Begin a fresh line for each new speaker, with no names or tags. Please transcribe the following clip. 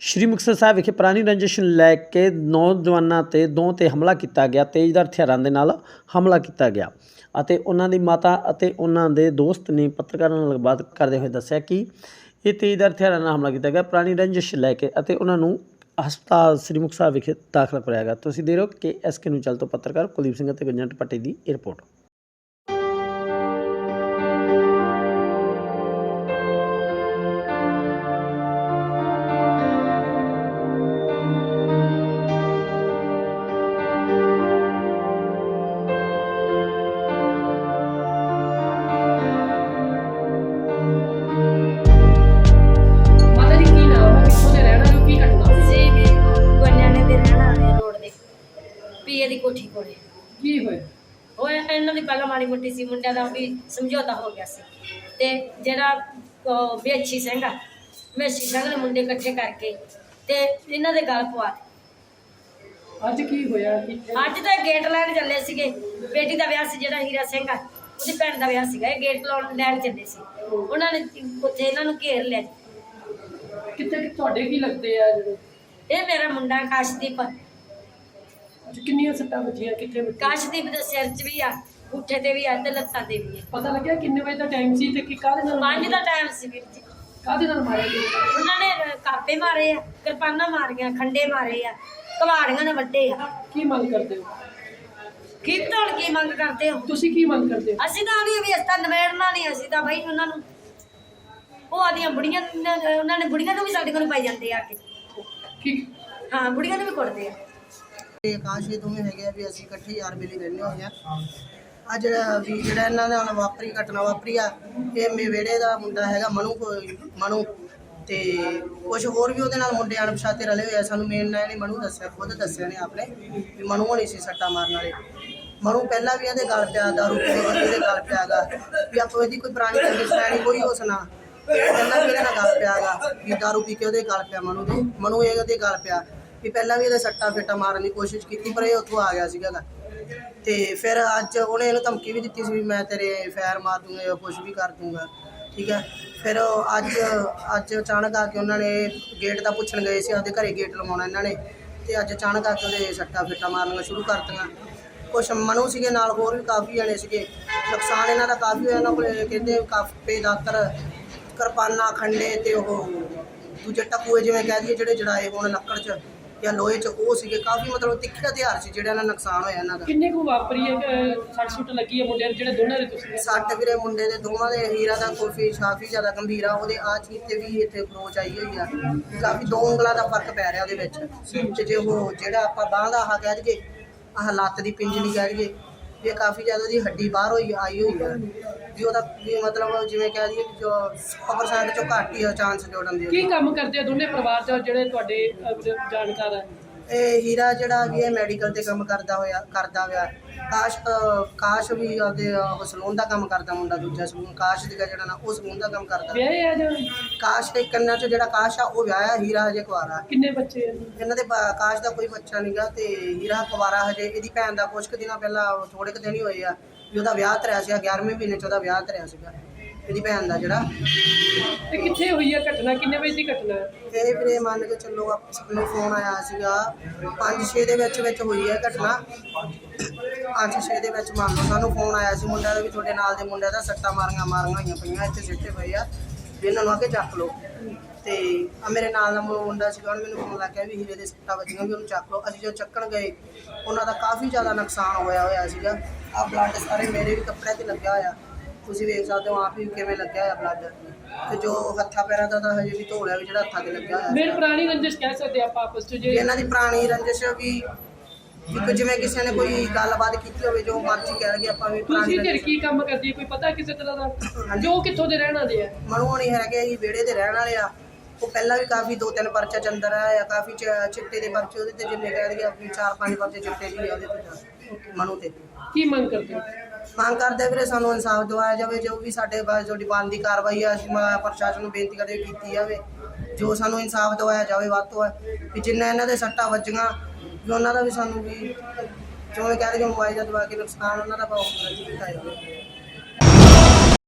ਸ਼੍ਰੀ ਮੁਕਤਸਰ ਸਾਹਿਬ ਵਿਖੇ ਪੁਰਾਣੀ ਰੰਜਿਸ਼ ਲੈ ਕੇ ਨੌਜਵਾਨਾਂ ਤੇ ਦੋ ਤੇ ਹਮਲਾ ਕੀਤਾ ਗਿਆ, ਤੇਜ਼ਧਾਰ ਹਥਿਆਰਾਂ ਦੇ ਨਾਲ ਹਮਲਾ ਕੀਤਾ ਗਿਆ ਅਤੇ ਉਹਨਾਂ ਦੀ ਮਾਤਾ ਅਤੇ ਉਹਨਾਂ ਦੇ ਦੋਸਤ ਨੇ ਪੱਤਰਕਾਰਾਂ ਨਾਲ ਗੱਲਬਾਤ ਕਰਦੇ ਹੋਏ ਦੱਸਿਆ ਕਿ ਇਹ ਤੇਜ਼ਧਾਰ ਹਥਿਆਰਾਂ ਨਾਲ ਹਮਲਾ ਕੀਤਾ ਗਿਆ, ਪੁਰਾਣੀ ਰੰਜਿਸ਼ ਲੈ ਕੇ ਅਤੇ ਉਹਨਾਂ ਨੂੰ ਹਸਪਤਾਲ ਸ੍ਰੀ ਮੁਕਤਸਰ ਸਾਹਿਬ ਵਿਖੇ ਦਾਖਲ ਕਰਾਇਆ ਗਿਆ। ਤੁਸੀਂ ਦੇ ਰਹੇ ਹੋ ਕਿ ਐਸਕੇ ਨੂੰ ਚੱਲ ਤੋਂ ਪੱਤਰਕਾਰ ਕੁਲਦੀਪ ਸਿੰਘ ਅਤੇ ਗੰਜੰਟ ਪੱਟੀ ਦੀ ਇਹ ਰਿਪੋਰਟ।
ਕੀ ਹੋਇਆ?
ਹੋਇਆ ਇਹਨਾਂ ਦੀ ਪਹਿਲਾਂ ਮਾੜੀ ਮੋਟੀ ਸੀ ਮੁੰਡਿਆਂ ਦਾ ਵੀ ਸਮਝੌਤਾ ਹੋ ਗਿਆ ਸੀ। ਤੇ ਜਿਹੜਾ ਵੇਚੀ ਸਿੰਘ ਆ ਵੇਚੀ ਸਿੰਘ ਨੇ ਮੁੰਡੇ ਇਕੱਠੇ ਕਰਕੇ ਤੇ ਇਹਨਾਂ ਦੇ ਗਲ ਪਵਾ।
ਅੱਜ ਕੀ ਹੋਇਆ?
ਅੱਜ ਤਾਂ ਗੇਟ ਲੈਣ ਚੱਲੇ ਸੀਗੇ। ਬੇਟੀ ਦਾ ਵਿਆਹ ਸੀ ਜਿਹੜਾ ਹੀਰਾ ਸਿੰਘ ਆ ਉਹਦੀ ਭੈਣ ਦਾ ਵਿਆਹ ਸੀਗਾ। ਇਹ ਗੇਟ ਲਾਉਣ ਲੈਣ ਚੱਲੇ ਸੀ। ਉਹਨਾਂ ਨੇ ਉੱਥੇ ਇਹਨਾਂ ਨੂੰ ਘੇਰ ਲਿਆ।
ਕਿੱਥੇ ਕਿ ਤੁਹਾਡੇ ਕੀ ਲੱਗਦੇ ਆ ਜਿਹੜੇ?
ਇਹ ਮੇਰਾ ਮੁੰਡਾ ਕਾਸ਼ਦੀਪ
ਅੱਜ ਕਿੰਨੀਆਂ ਸੱਟਾਂ ਵੱਜੀਆਂ ਕਿੱਥੇ ਵੱਜੀਆਂ?
ਕਾਸ਼ਦੀਪ ਦੇ ਸਿਰ 'ਚ ਵੀ ਆ ਪੁੱਠੇ ਤੇ ਵੀ ਆ ਤੇ ਲੱਤਾਂ ਤੇ ਵੀ ਆ।
ਪਤਾ ਲੱਗਿਆ ਕਿੰਨੇ ਵਜੇ ਦਾ ਟਾਈਮ ਸੀ ਤੇ ਕਿ ਕਾਹਦੇ ਨਾਲ
ਪੰਜ ਦਾ ਟਾਈਮ ਸੀ ਵੀਰ ਜੀ।
ਕਾਹਦੇ ਨਾਲ ਮਾਰਿਆ ਗਿਆ?
ਉਹਨਾਂ ਨੇ ਕਾਪੇ ਮਾਰੇ ਆ ਕਿਰਪਾਨਾਂ ਮਾਰੀਆਂ ਖੰਡੇ ਮਾਰੇ ਆ ਕਵਾੜੀਆਂ ਨੇ ਵੱਡੇ ਆ।
ਕੀ ਮੰਗ ਕਰਦੇ ਹੋ?
ਕੀ ਧੌਣ ਕੀ ਮੰਗ ਕਰਦੇ ਹੋ?
ਤੁਸੀਂ ਕੀ ਮੰਗ ਕਰਦੇ ਹੋ?
ਅਸੀਂ ਤਾਂ ਵੀ ਇਸ ਤਾਂ ਨਵੇੜਨਾ ਨਹੀਂ ਅਸੀਂ ਤਾਂ ਬਈ ਉਹਨਾਂ ਨੂੰ ਉਹ ਆਦੀਆਂ ਬੁੜੀਆਂ ਨੇ- ਉਹਨਾਂ ਨੇ ਬੁੜੀਆਂ ਨੂੰ ਵੀ ਸਾਡੇ ਕੋਲ ਪਾਈ ਜਾਂਦੇ ਆ ਕੇ।
ਕੀ?
ਹਾਂ ਬੁੜੀਆਂ ਨੂੰ ਵੀ ਕੁੱਟਦੇ ਆ।
ਤੇ ਆਕਾਸ਼ ਇਹ ਦੋਵੇਂ ਹੈਗੇ ਆ ਵੀ ਅਸੀਂ ਇਕੱਠੇ ਯਾਰ ਬੇਲੀ ਰਹਿੰਦੇ ਹੋਏ ਆ। ਆ ਜਿਹੜਾ ਵੀ ਜਿਹੜਾ ਇਹਨਾਂ ਨਾਲ ਵਾਪਰੀ ਘਟਨਾ ਵਾਪਰੀ ਆ, ਇਹ ਮੇ ਦਾ ਮੁੰਡਾ ਹੈਗਾ ਮਨੂ ਕੋਈ ਮਨੂ ਤੇ ਕੁਝ ਹੋਰ ਵੀ ਉਹਦੇ ਨਾਲ ਮੁੰਡੇ ਅਣਪਛਾਤੇ ਰਲੇ ਹੋਏ ਆ। ਸਾਨੂੰ ਮੇਨ ਨੇ ਨਹੀਂ ਮਨੂ ਦੱਸਿਆ, ਖੁਦ ਦੱਸਿਆ ਨੇ ਆਪਣੇ ਵੀ ਮਨੂ ਹੋਣੀ ਸੀ ਸੱਟਾ ਮਾਰਨ ਵਾਲੇ। ਮਨੂ ਪਹਿਲਾਂ ਵੀ ਇਹਦੇ ਗਲ ਪਿਆ, ਦਾਰੂ ਪੀ ਕੇ ਇਹਦੇ ਗਲ ਪਿਆਗਾ ਵੀ ਆਪੋ ਇਹਦੀ ਕੋਈ ਪੁਰਾਣੀ ਰੰਜਿਸ਼ ਨਹੀਂ ਕੋਈ ਉਸ ਨਾਲ ਪਹਿਲਾਂ ਵੀ ਇਹਦੇ ਨਾਲ ਗਲ ਪਿਆਗਾ ਵੀ ਦਾਰੂ ਪੀ ਕੇ ਉਹਦੇ ਗਲ ਪਿਆ ਮਨੂ ਦੇ। ਮਨੂ ਇਹ ਉਹਦੇ ਗਲ ਪਿਆ। ਵੀ ਪਹਿਲਾਂ ਵੀ ਇਹਦੇ ਸੱਟਾ ਫੇਟਾ ਮਾਰਨ ਦੀ ਕੋਸ਼ਿਸ਼ ਕੀਤੀ, ਪਰ ਇਹ ਉੱਥੋਂ ਆ ਗਿਆ ਸੀਗਾ ਗਾ। ਤੇ ਫਿਰ ਅੱਜ ਉਹਨੇ ਇਹਨੂੰ ਧਮਕੀ ਵੀ ਦਿੱਤੀ ਸੀ ਵੀ ਮੈਂ ਤੇਰੇ ਫੈਰ ਮਾਰ ਦੂੰਗਾ ਜਾਂ ਕੁਝ ਵੀ ਕਰ ਦੂੰਗਾ, ਠੀਕ ਹੈ? ਫਿਰ ਉਹ ਅੱਜ ਅੱਜ ਅਚਾਨਕ ਆ ਕੇ ਉਹਨਾਂ ਨੇ ਗੇਟ ਦਾ ਪੁੱਛਣ ਗਏ ਸੀ, ਆਪਦੇ ਘਰੇ ਗੇਟ ਲਵਾਉਣਾ ਇਹਨਾਂ ਨੇ, ਤੇ ਅੱਜ ਅਚਾਨਕ ਆ ਕੇ ਉਹਦੇ ਸੱਟਾ ਫੇਟਾ ਮਾਰਨੀਆਂ ਸ਼ੁਰੂ ਕਰਤੀਆਂ ਕੁਛ ਮਨੂ ਸੀਗੇ ਨਾਲ ਹੋਰ ਵੀ ਕਾਫੀ ਜਣੇ ਸੀਗੇ। ਨੁਕਸਾਨ ਇਹਨਾਂ ਦਾ ਕਾਫੀ ਹੋਇਆ, ਇਹਨਾਂ ਕੋਲੇ ਕਹਿੰਦੇ ਕਾਫੇ ਦਾਤਰ, ਕਿਰਪਾਨਾਂ, ਖੰਡੇ ਤੇ ਉਹ ਦੂਜੇ ਟਕੂਏ ਜਿਵੇਂ ਕਹਿ ਦਈਏ, ਜਿਹੜੇ ਜੜਾਏ ਹੋਣ ਲੱਕੜ 'ਚ। ਜਾਂ ਲੋਹੇ 'ਚ ਉਹ ਸੀਗੇ ਕਾਫੀ ਮਤਲਬ ਤਿੱਖੇ ਹਥਿਆਰ ਸੀ ਜਿਹੜਾ ਦਾ ਨੁਕਸਾਨ ਹੋਇਆ ਇਹਨਾਂ ਦਾ।
ਕਿੰਨੇ ਕੁ ਵਾਪਰੀ ਹੈ? ਸੱਟ ਸੁੱਟ ਲੱਗੀ ਹੈ ਮੁੰਡਿਆਂ ਦੇ ਜਿਹੜੇ ਦੋਨਾਂ ਦੇ ਤੁਸੀਂ
ਸੱਟ ਵੀਰੇ ਮੁੰਡੇ ਦੇ ਦੋਵਾਂ ਦੇ ਹੀਰਾ ਦਾ ਕਾਫੀ ਕਾਫੀ ਜ਼ਿਆਦਾ ਗੰਭੀਰ ਆ ਉਹਦੇ ਆ ਚੀਜ਼ ਤੇ ਵੀ ਇੱਥੇ ਖਰੋਚ ਆਈ ਹੋਈ ਆ। ਕਾਫੀ ਦੋ ਉਂਗਲਾਂ ਦਾ ਫ਼ਰਕ ਪੈ ਰਿਹਾ ਉਹਦੇ ਵਿੱਚ। ਤੇ ਜੇ ਉਹ ਜਿਹੜਾ ਆਪਾਂ ਬਾਂਹ ਦਾ ਆਹ ਕਹਿ ਦਈਏ ਆਹ ਲੱਤ ਦੀ ਪਿੰਜਣੀ ਕਹਿ ਦਈਏ ਇਹ ਕਾਫੀ ਜ਼ਿਆਦਾ ਉਹਦੀ ਹੱਡੀ ਬਾਹਰ ਹੋਈ ਆਈ ਹੋਈ ਆ। ਵੀ ਉਹਦਾ ਵੀ ਮਤਲਬ ਜਿਵੇਂ ਕਹਿ ਦਈਏ ਕਿ ਜੋ 100% ਚੋਂ ਘੱਟ ਹੀ ਚਾਂਸ ਜੋੜਨ ਦੇ
ਕੀ ਕੰਮ ਕਰਦੇ ਆ ਦੋਨੇ ਪਰਿਵਾਰ ਚ ਜਿਹੜੇ ਤੁਹਾਡੇ ਅਹ, ਜਾਣਕਾਰ ਆ?
ਇਹ ਹੀਰਾ ਜਿਹੜਾ ਵੀ ਇਹ ਮੈਡੀਕਲ ਤੇ ਕੰਮ ਕਰਦਾ ਹੋਇਆ ਕਰਦਾ ਹੋਇਆ। ਕਾਸ਼ ਅਹ, ਕਾਸ਼ ਵੀ ਉਹਦੇ ਉਹ ਸਲੂਨ ਦਾ ਕੰਮ ਕਰਦਾ ਮੁੰਡਾ ਦੂਜਾ ਸਲੂਨ ਕਾਸ਼ ਦਾ ਜਿਹੜਾ ਨਾ ਉਹ ਸਲੂਨ ਦਾ ਕੰਮ ਕਰਦਾ।
ਵਿਆਹੇ ਆ ਜਾਂ?
ਕਾਸ਼ ਦੇ ਕੰਨਾਂ 'ਚ ਜਿਹੜਾ ਕਾਸ਼ ਆ ਉਹ ਵਿਆਹਿਆ ਹੀਰਾ ਹਜੇ ਕੁਆਰਾ
ਕਿੰਨੇ ਬੱਚੇ ਆ?
ਇਹਨਾਂ ਦੇ ਬ- ਕਾਸ਼ ਦਾ ਕੋਈ ਬੱਚਾ ਨਹੀਂਗਾ ਤੇ ਹੀਰਾ ਕੁਵਾਰਾ ਹਜੇ ਇਹਦੀ ਭੈਣ ਦਾ ਕੁਝ ਕੁ ਦਿਨਾਂ ਪਹਿਲਾਂ ਥੋੜੇ ਕੁ ਦਿਨ ਹੀ ਹੋਏ ਆ ਵੀ ਉਹਦਾ ਵਿਆਹ ਧਰਿਆ ਸੀਗਾ 11ਵੇਂ ਮਹੀਨੇ 'ਚ ਉਹਦਾ ਵਿਆਹ ਧਰਿਆ ਸੀਗਾ। ਇਹਦੀ ਭੈਣ ਦਾ ਜਿਹੜਾ।
ਤੇ ਕਿੱਥੇ ਹੋਈ ਆ ਘਟਨਾ? ਕਿੰਨੇ ਵਜੇ ਦੀ ਘਟਨਾ ਹੈ?
ਇਹ ਵੀਰੇ ਮੰਨ ਕੇ ਚੱਲੋ ਆਪ- ਸਾਨੂੰ ਫੋਨ ਆਇਆ ਸੀਗਾ। 5-6 ਦੇ ਵਿੱਚ ਵਿੱਚ ਹੋਈ ਹੈ ਘਟਨਾ। 5-6 ਦੇ ਵਿੱਚ ਮੰਨ ਲਓ ਸਾਨੂੰ ਫੋਨ ਆਇਆ ਸੀ। ਮੁੰਡਿਆਂ ਦਾ ਵੀ ਤੁਹਾਡੇ ਨਾਲ ਦੇ ਮੁੰਡਿਆਂ ਦਾ ਸੱਟਾਂ ਮਾਰੀਆਂ ਮਾਰੀਆਂ ਹੋਈਆਂ ਪਈਆਂ ਇੱਥੇ ਸਿੱਟੇ ਪਏ ਆ। ਵੀ ਇਹਨਾਂ ਨੂੰ ਆ ਕੇ ਚੱਕ ਲਓ। ਤੇ ਆ ਮੇਰੇ ਨਾਲ ਦਾ ਮੁੰਡਾ ਸੀਗਾ ਉਹਨੇ ਮੈਨੂੰ ਫੋਨ ਲਾ ਕੇ ਵੀ ਹੀਰੇ ਦੇ ਸੱਟਾਂ ਵੱਜੀਆਂ ਵੀ ਉਹਨੂੰ ਚੱਕ ਲਓ। ਅਸੀਂ ਜਦੋਂ ਚੱਕਣ ਗਏ ਉਹਨਾਂ ਦਾ ਕਾਫੀ ਜ਼ਿਆਦਾ ਨੁਕਸਾਨ ਹੋਇਆ ਹੋਇਆ ਸੀਗਾ। ਆ ਬਲੱਡ ਸਾਰੇ ਮੇਰੇ ਵੀ ਕੱਪੜਿਆਂ ਤੇ ਲੱਗਿਆ ਹੋਇਆ। ਤੁਸੀਂ ਵੇਖ ਸਕਦੇ ਹੋ ਆਪ ਵੀ ਕਿਵੇਂ ਲੱਗਿਆ ਹੋਇਆ ਬਲੱਡ ਤੇ ਜੋ ਹੱਥਾਂ ਪੈਰਾਂ ਦਾ ਤਾਂ ਹਜੇ ਵੀ ਧੋਲਿਆ ਵੀ ਜਿਹੜਾ ਹੱਥਾਂ ਤੇ ਲੱਗਿਆ ਹੋਇਆ।
ਮੇਨ ਪੁਰਾਣੀ ਰੰਜਿਸ਼ ਕਹਿ ਸਕਦੇ ਆਪਾਂ ਆਪਸ ਚ ਜੇ
ਇਹਨਾਂ ਦੀ ਪੁਰਾਣੀ ਰੰਜਿਸ਼ ਵੀ ਕੋਈ ਜਿਵੇਂ ਕਿਸੇ ਨੇ ਕੋਈ ਗੱਲਬਾਤ ਕੀਤੀ ਹੋਵੇ ਜੋ ਮਰਜ਼ੀ ਕਹਿ ਲਈਏ ਆਪਾਂ ਵੀ
ਤੁਸੀਂ ਫਿਰ ਕੀ ਕੰਮ ਕਰਦੀ ਹੈ? ਕੋਈ ਪਤਾ ਕਿਸੇ ਤਰ੍ਹਾਂ ਦਾ? ਜੋ ਕਿੱਥੋਂ ਦੇ ਰਹਿਣ ਵਾਲੇ ਆ?
ਮਨੂ ਹੋਣੀ ਹੈਗੇ ਜੀ ਵਿਹੜੇ ਦੇ ਰਹਿਣ ਵਾਲੇ ਆ। ਉਹ ਪਹਿਲਾਂ ਵੀ ਕਾਫੀ ਦੋ ਤਿੰਨ ਪਰਚੇ ਚ ਅੰਦਰ ਆ ਕਾਫੀ ਚਿੱਟੇ ਦੇ ਪਰਚੇ ਉਹਦੇ ਤੇ ਜਿੰਨੇ ਕਹਿ ਲਈਏ ਆਪਣੀ ਚਾਰ ਪੰਜ ਪਰਚੇ ਚਿੱਟੇ ਦੀ ਆ ਉਹਦੇ ਤੇ ਮਨੂ ਤੇ।
ਕੀ ਮੰਗ ਕਰਦੇ ਹੋ?
ਮੰਗ ਕਰਦੇ ਵੀਰੇ, ਸਾਨੂੰ ਇਨਸਾਫ ਦਿਵਾਇਆ ਜਾਵੇ, ਜੋ ਵੀ ਸਾਡੇ ਬਾਅਦ ਜੋ ਬਣਦੀ ਕਾਰਵਾਈ ਆ, ਅਸੀਂ ਮ- ਪ੍ਰਸ਼ਾਸਨ ਨੂੰ ਬੇਨਤੀ ਕਰਦੇ ਵੀ ਕੀਤੀ ਜਾਵੇ, ਜੋ ਸਾਨੂੰ ਇਨਸਾਫ ਦਿਵਾਇਆ ਜਾਵੇ ਵੱਧ ਤੋਂ ਵੱਧ, ਵੀ ਜਿੰਨਾ ਇਹਨਾਂ ਦੇ ਸੱਟਾਂ ਵੱਜੀਆਂ, ਵੀ ਉਹਨਾਂ ਦਾ ਵੀ ਸਾਨੂੰ ਵੀ, ਜਿਵੇਂ ਕਹਿ ਰਹੇ ਮੋਬਾਈਲ ਦਵਾ ਕੇ ਨੁਕਸਾਨ ਉਹਨਾਂ ਦਾ ਬਹੁਤ ਕੀਤਾ ਜਾਵੇ।